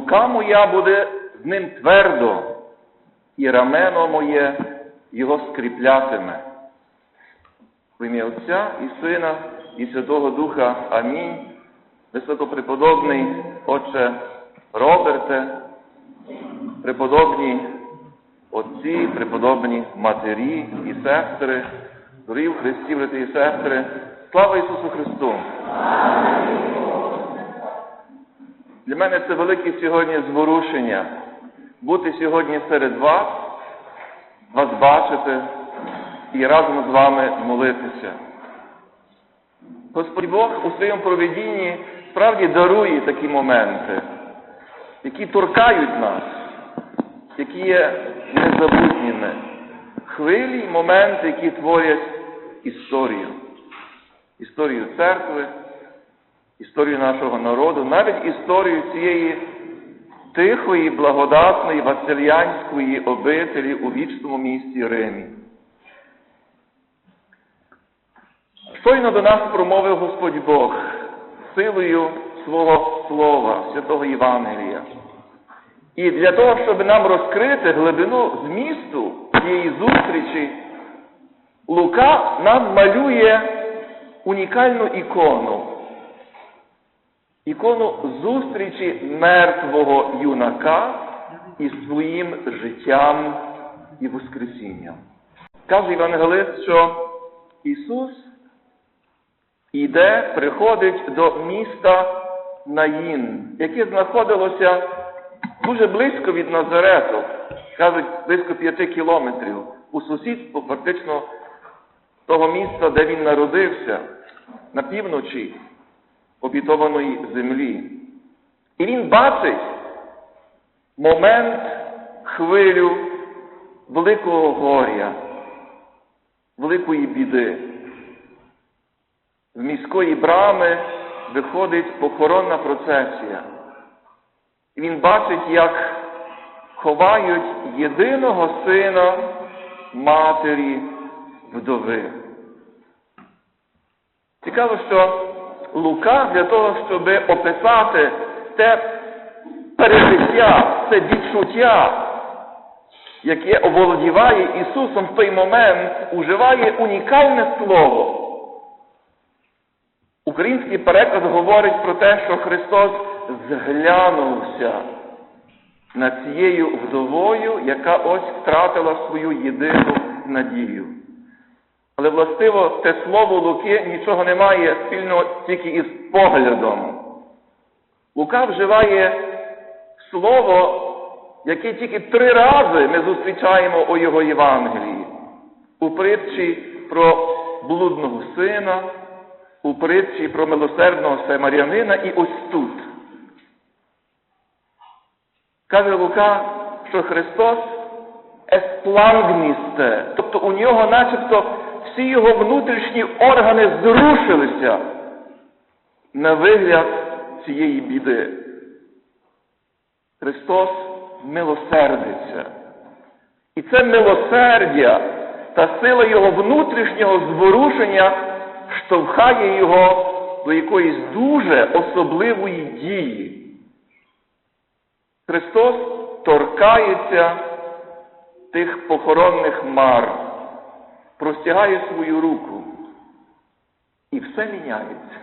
рука моя буде з ним твердо, і рамено моє його скріплятиме. В ім'я Отця і Сина, і Святого Духа. Амінь. Високопреподобний Отче Роберте, преподобні отці, преподобні матері і сестри, дорогі Христі, брати і сестри, слава Ісусу Христу! Для мене це велике сьогодні зворушення бути сьогодні серед вас, вас бачити і разом з вами молитися. Господь Бог у своєму проведінні справді дарує такі моменти, які торкають нас, які є незабутніми. Хвилі, моменти, які творять історію. Історію церкви, історію нашого народу, навіть історію цієї тихої, благодатної Васильянської обителі у вічному місті Римі. Щойно до нас промовив Господь Бог силою свого Слова, святого Євангелія. І для того, щоб нам розкрити глибину змісту цієї зустрічі, Лука нам малює унікальну ікону. Ікону зустрічі мертвого юнака із своїм життям і Воскресінням. Каже Євангелист, що Ісус іде, приходить до міста Наїн, яке знаходилося дуже близько від Назарету, кажуть, близько п'яти кілометрів, у сусідство фактично того міста, де він народився, на півночі обітованої землі. І він бачить момент, хвилю великого горя, великої біди. З міської брами виходить похоронна процесія. І він бачить, як ховають єдиного сина матері вдови. Цікаво, що Лука для того, щоб описати те пережиття, це відчуття, яке оволодіває Ісусом в той момент, уживає унікальне слово. Український переклад говорить про те, що Христос зглянувся над цією вдовою, яка ось втратила свою єдину надію. Але властиво те слово Луки нічого не має спільного тільки із поглядом. Лука вживає слово, яке тільки три рази ми зустрічаємо у його Євангелії. У притчі про блудного сина, у притчі про милосердного семарянина і ось тут. Каже Лука, що Христос есплангмісте, тобто у нього начебто всі його внутрішні органи зрушилися на вигляд цієї біди. Христос милосердиться. І це милосердя та сила його внутрішнього зворушення штовхає його до якоїсь дуже особливої дії. Христос торкається тих похоронних мар, простягає свою руку, і все міняється.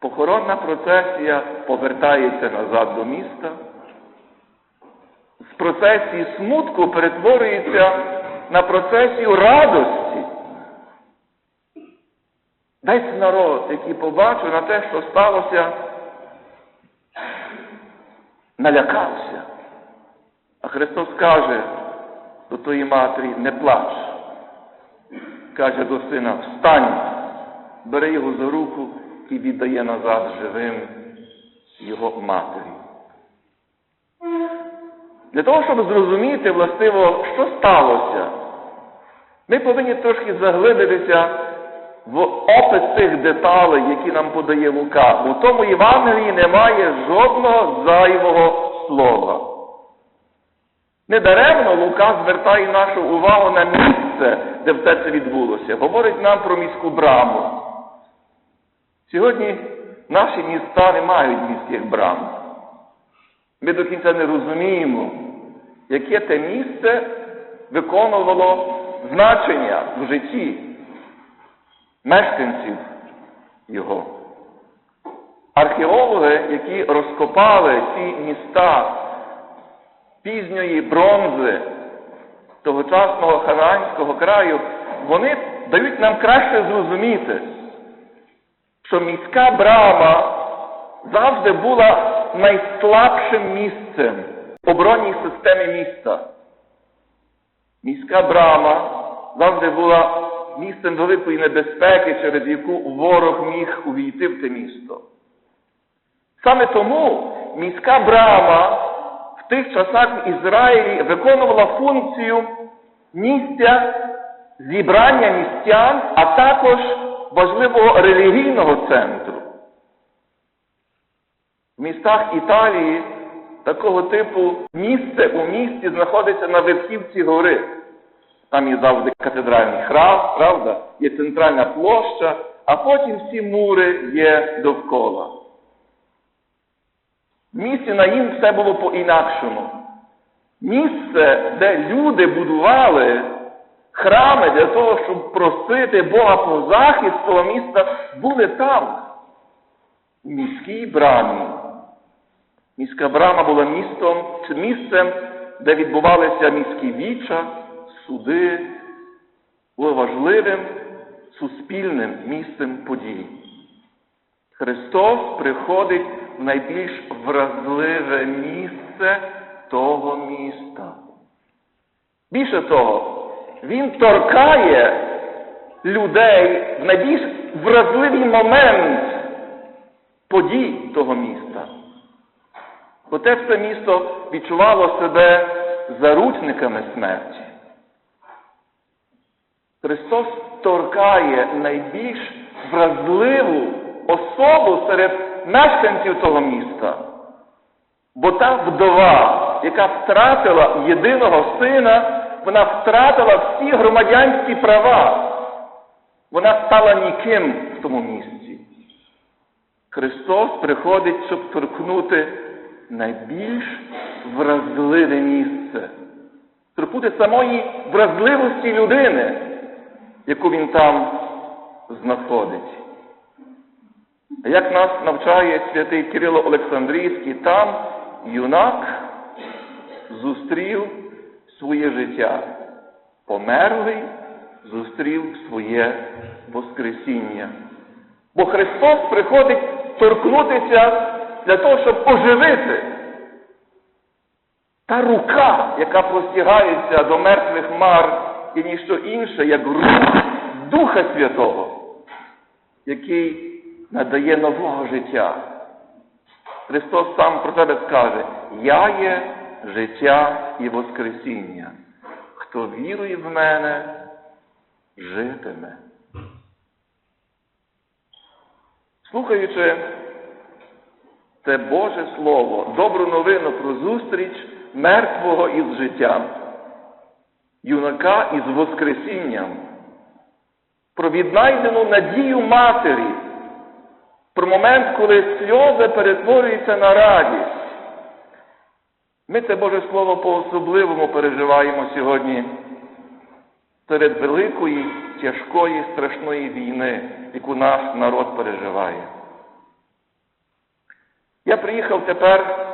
Похоронна процесія повертається назад до міста. З процесії смутку перетворюється на процесію радості. Весь народ, який побачив на те, що сталося, налякався. А Христос каже до тої матері, не плач. Каже до сина, встань, бери його за руку і віддає назад живим його матері. Для того, щоб зрозуміти, властиво, що сталося, ми повинні трошки заглибитися в опис цих деталей, які нам подає Лука. У тому Євангелії немає жодного зайвого слова. Недаремно Лука звертає нашу увагу на місце, де все це відбулося. Говорить нам про міську браму. Сьогодні наші міста не мають міських брам. Ми до кінця не розуміємо, яке те місце виконувало значення в житті мешканців його. Археологи, які розкопали ці міста пізньої бронзи тогочасного ханаанського краю, вони дають нам краще зрозуміти, що міська брама завжди була найслабшим місцем в оборонній системі міста. Міська брама завжди була місцем великої небезпеки, через яку ворог міг увійти в те місто. Саме тому міська брама тих часах в Ізраїлі виконувала функцію місця зібрання містян, а також важливого релігійного центру. В містах Італії такого типу місце у місті знаходиться на верхівці гори. Там є завжди катедральний храм, правда, є центральна площа, а потім всі мури є довкола. В місті на їм все було по-інакшому. Місце, де люди будували храми для того, щоб просити Бога про захист того міста, були там, у міській брамі. Міська брама була містом місцем, де відбувалися міські віча, суди, було важливим суспільним місцем подій. Христос приходить найбільш вразливе місце того міста. Більше того, Він торкає людей в найбільш вразливий момент подій того міста. Бо те все місто відчувало себе заручниками смерті. Христос торкає найбільш вразливу особу серед мешканців того міста. Бо та вдова, яка втратила єдиного сина, вона втратила всі громадянські права. Вона стала ніким в тому місці. Христос приходить, щоб торкнути найбільш вразливе місце, торкнути самої вразливості людини, яку він там знаходить. Як нас навчає святий Кирило Олександрійський, там юнак зустрів своє життя, померлий зустрів своє Воскресіння. Бо Христос приходить торкнутися для того, щоб оживити. Та рука, яка простягається до мертвих мар, і ніщо інше, як рух Духа Святого, який надає нового життя. Христос сам про себе скаже, Я є життя і Воскресіння. Хто вірує в мене, житиме. Слухаючи це Боже Слово, добру новину про зустріч мертвого із життям, юнака із Воскресінням, про віднайдену надію матері, про момент, коли сльози перетворюються на радість. Ми це Боже Слово по-особливому переживаємо сьогодні серед великої, тяжкої, страшної війни, яку наш народ переживає. Я приїхав тепер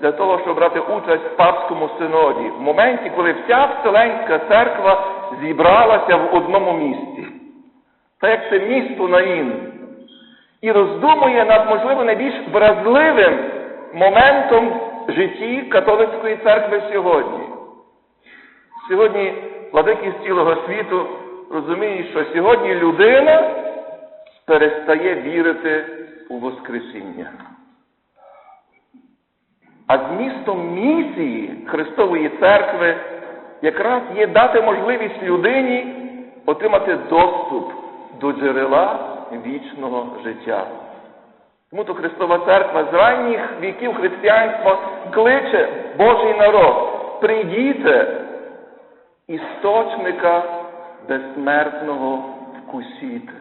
для того, щоб брати участь в папському синоді, в моменті, коли вся Вселенська церква зібралася в одному місті, так як це місто Наїн, і роздумує над, можливо, найбільш вразливим моментом в житті католицької церкви сьогодні. Сьогодні владики з цілого світу розуміють, що сьогодні людина перестає вірити у Воскресіння. А змістом місії Христової церкви якраз є дати можливість людині отримати доступ до джерела вічного життя. Тому то Христова Церква з ранніх віків християнства кличе Божий народ, прийдіте істочника безсмертного вкусіте.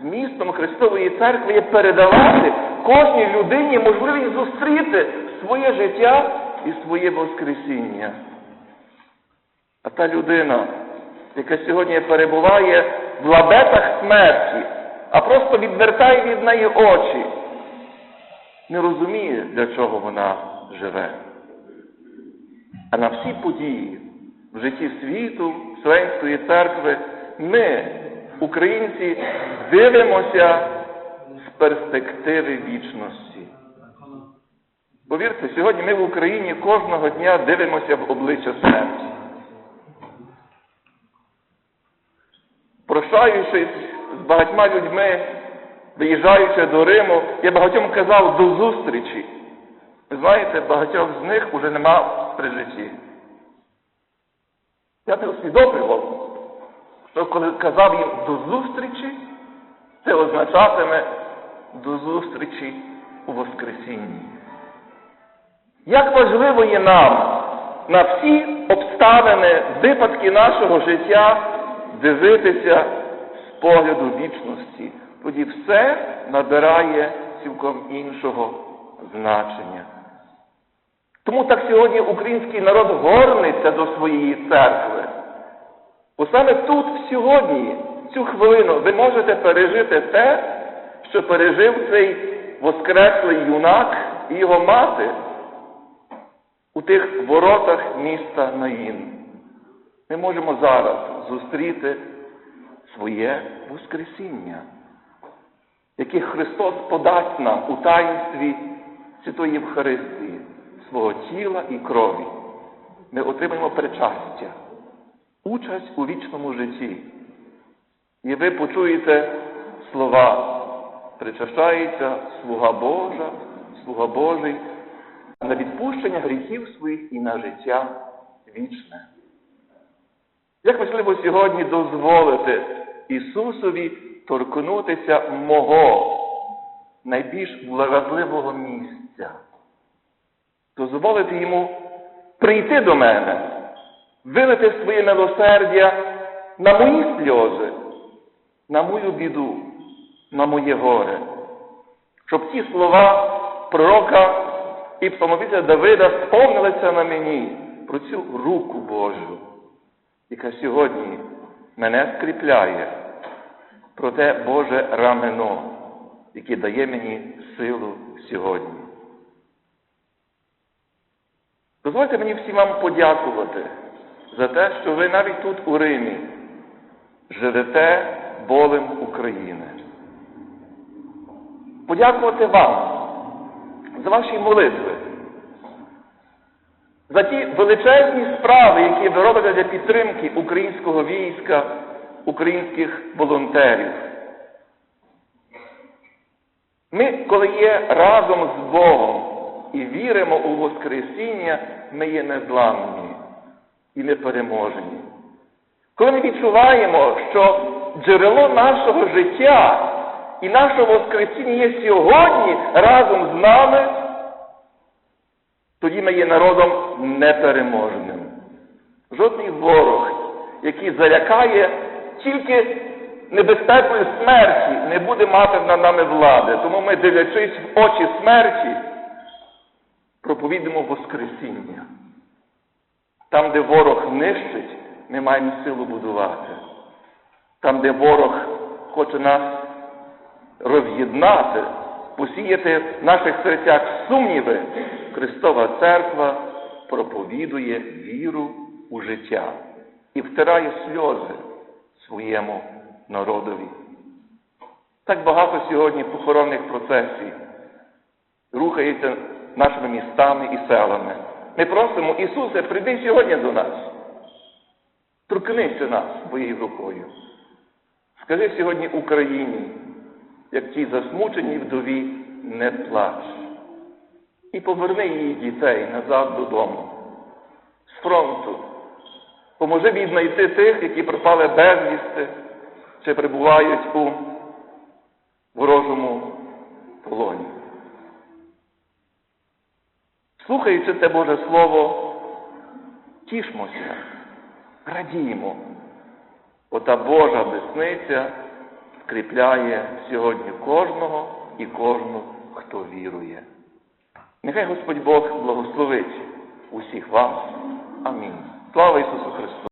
Змістом Христової церкви є передавати кожній людині можливість зустріти своє життя і своє Воскресіння. А та людина, яка сьогодні перебуває в лабетах смерті, а просто відвертає від неї очі, не розуміє, для чого вона живе. А на всі події в житті світу, Вселенської церкви, ми, українці, дивимося з перспективи вічності. Повірте, сьогодні ми в Україні кожного дня дивимося в обличчя смерті. Прощаючись з багатьма людьми, виїжджаючи до Риму, я багатьом казав до зустрічі. Ви знаєте, багатьох з них уже нема при житті. Я не усвідомлював, що коли казав їм до зустрічі, це означатиме до зустрічі у Воскресінні. Як важливо є нам на всі обставини, випадки нашого життя дивитися з погляду вічності, тоді все набирає цілком іншого значення. Тому так сьогодні український народ горниться до своєї церкви. Бо саме тут, сьогодні, цю хвилину, ви можете пережити те, що пережив цей воскреслий юнак і його мати у тих воротах міста Наїн. Ми можемо зараз зустріти своє Воскресіння, яке Христос подасть нам у таїнстві Святої Євхаристії, свого тіла і крові. Ми отримаємо причастя, участь у вічному житті. І ви почуєте слова, причащається слуга Божа, слуга Божий на відпущення гріхів своїх і на життя вічне. Як важливо сьогодні дозволити Ісусові торкнутися мого найбільш вразливого місця, дозволити йому прийти до мене, вилити своє милосердя на мої сльози, на мою біду, на моє горе, щоб ті слова пророка і псалмовіця Давида сповнилися на мені про цю руку Божу, яка сьогодні мене скріпляє, про те Боже рамено, яке дає мені силу сьогодні. Дозвольте мені всім вам подякувати за те, що ви навіть тут у Римі живете болем України. Подякувати вам за ваші молитви, за ті величезні справи, які ви робите для підтримки українського війська, українських волонтерів. Ми, коли є разом з Богом і віримо у Воскресіння, ми є незламні і непереможені. Коли ми відчуваємо, що джерело нашого життя і нашого Воскресіння є сьогодні разом з нами, тоді ми є народом непереможним. Жодний ворог, який залякає тільки небезпекою смерті, не буде мати над нами влади. Тому ми, дивлячись в очі смерті, проповідуємо Воскресіння. Там, де ворог нищить, ми маємо силу будувати. Там, де ворог хоче нас роз'єднати, посіяти в наших серцях сумніви, Христова Церква проповідує віру у життя і втирає сльози своєму народові. Так багато сьогодні похоронних процесій рухається нашими містами і селами. Ми просимо, Ісусе, прийди сьогодні до нас. Торкнися нас своєю рукою. Скажи сьогодні Україні, як тій засмученій вдові, не плач. І поверни її дітей назад додому, з фронту. Поможи віднайти тих, які пропали безвісти, чи перебувають у ворожому полоні. Слухаючи це Боже Слово, тішмося, радіємо, бо та Божа десниця скріпляє сьогодні кожного і кожну, хто вірує. Нехай Господь Бог благословить усіх вас. Амінь. Слава Ісусу Христу!